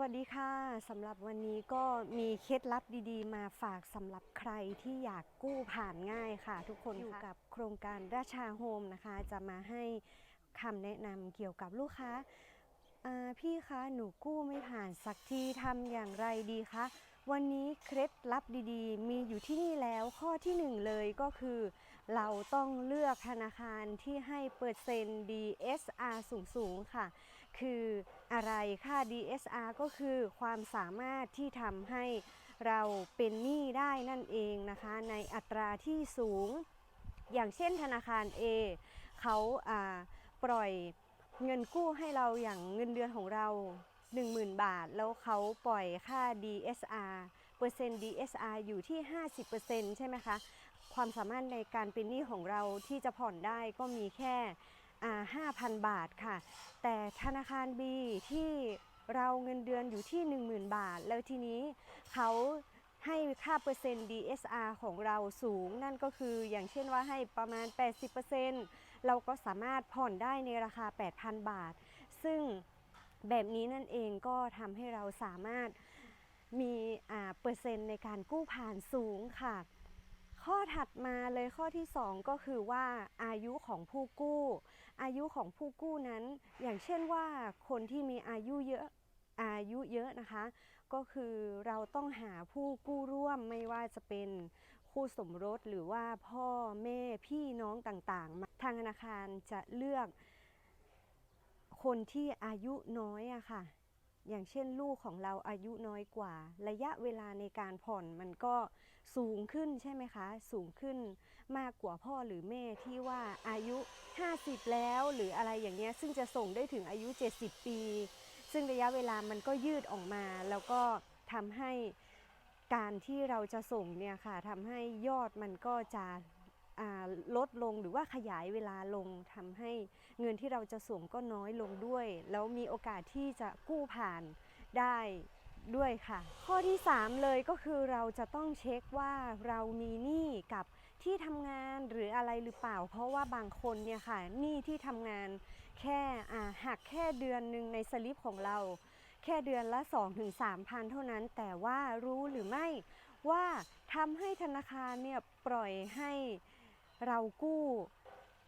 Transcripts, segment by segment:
วัสดีค่ะสำหรับวันนี้ก็มีเคล็ดลับดีๆ มาฝากสำหรับใครที่อยากกู้ผ่านง่ายค่ะ ทุกคนอยู่กับโครงการราชาโฮมนะคะ จะมาให้คำแนะนำเกี่ยวกับลูกค้าอ่าพี่คะหนูกู้ไม่ผ่านสักทีทำอย่างไรดีคะ วันนี้เคล็ดลับดีๆ มีอยู่ที่นี่แล้วข้อที่หนึ่งเลยก็คือ เราต้องเลือกธนาคารที่ให้เปอร์เซ็นต์ DSR สูงๆค่ะ คืออะไรค่า DSR ก็คือความสามารถที่ทำให้เราเป็นหนี้ได้นั่นเองนะคะ ในอัตราที่สูง อย่างเช่นธนาคาร A เขาอ่าปล่อยเงินกู้ให้เราอย่างเงินเดือนของเรา 10,000 บาท แล้วเขาปล่อยค่า DSR เปอร์เซ็นต์ DSR อยู่ที่ 50%ใช่ไหมคะ ความสามารถในการเป็นหนี้ของเราที่จะผ่อนได้ก็มีแค่อ่า5,000 บาทค่ะ แต่ธนาคาร B ที่เราเงินเดือนอยู่ที่ 10,000 บาท แล้วทีนี้เขาให้ค่าเปอร์เซ็นต์ DSR ของเราสูง นั่นก็คืออย่างเช่นว่าให้ประมาณ 80%เราก็สามารถผ่อนได้ในราคา 8,000 บาท ซึ่ง แบบนี้นั่นเองก็ทำให้เราสามารถมีเปอร์เซ็นต์ในการกู้ผ่านสูงค่ะ ข้อถัดมาเลยข้อที่ 2 ก็คือว่าอายุของผู้กู้ อายุของผู้กู้นั้น อย่างเช่นว่าคนที่มีอายุเยอะอายุเยอะนะคะ ก็คือเราต้องหาผู้กู้ร่วมไม่ว่าจะเป็นคู่สมรสหรือว่าพ่อแม่พี่น้องต่างๆมาทางธนาคารจะเลือก คนที่อายุน้อยอะค่ะ อย่างเช่นลูกของเราอายุน้อยกว่า ระยะเวลาในการผ่อนมันก็สูงขึ้นใช่ไหมคะ สูงขึ้นมากกว่าพ่อหรือแม่ที่ว่าอายุ 50 แล้วหรืออะไรอย่างเงี้ยซึ่งจะส่งได้ถึงอายุ 70 ปี ซึ่งระยะเวลามันก็ยืดออกมา แล้วก็ทำให้การที่เราจะส่งเนี่ยค่ะทำให้ยอดมันก็จะ ลดลงหรือว่าขยายเวลาลงทำให้เงินที่เราจะส่งก็น้อยลงด้วย แล้วมีโอกาสที่จะกู้ผ่านได้ด้วยค่ะ ข้อที่ 3 เลยก็คือเราจะต้องเช็คว่าเรามีหนี้กับที่ทำงานหรืออะไรหรือเปล่า เพราะว่าบางคนเนี่ยค่ะหนี้ที่ทำงานแค่อ่าหักแค่เดือนหนึ่งในสลิปของเรา แค่เดือนละ 2-3พันเท่านั้น แต่ว่ารู้หรือไม่ว่าทำให้ธนาคารเนี่ยปล่อยให้ เรากู้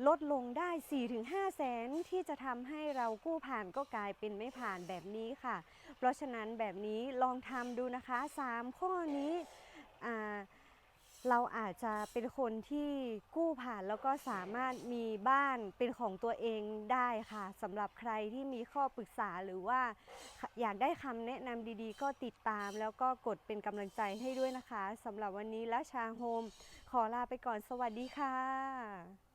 ลดลงได้ 4-5 แสนที่จะทำให้เรากู้ผ่านก็กลายเป็นไม่ผ่านแบบนี้ค่ะ เพราะฉะนั้นแบบนี้ลองทำดูนะคะ 3 ข้อนี้อ่า เราอาจจะเป็นคนที่กู้ผ่านแล้วก็สามารถมีบ้านเป็นของตัวเองได้ค่ะสำหรับใครที่มีข้อปรึกษาหรือว่าอยากได้คำแนะนำดีๆ ก็ติดตามแล้วก็กดเป็นกำลังใจให้ด้วยนะคะสำหรับวันนี้และชาโฮม ขอลาไปก่อนสวัสดีค่ะ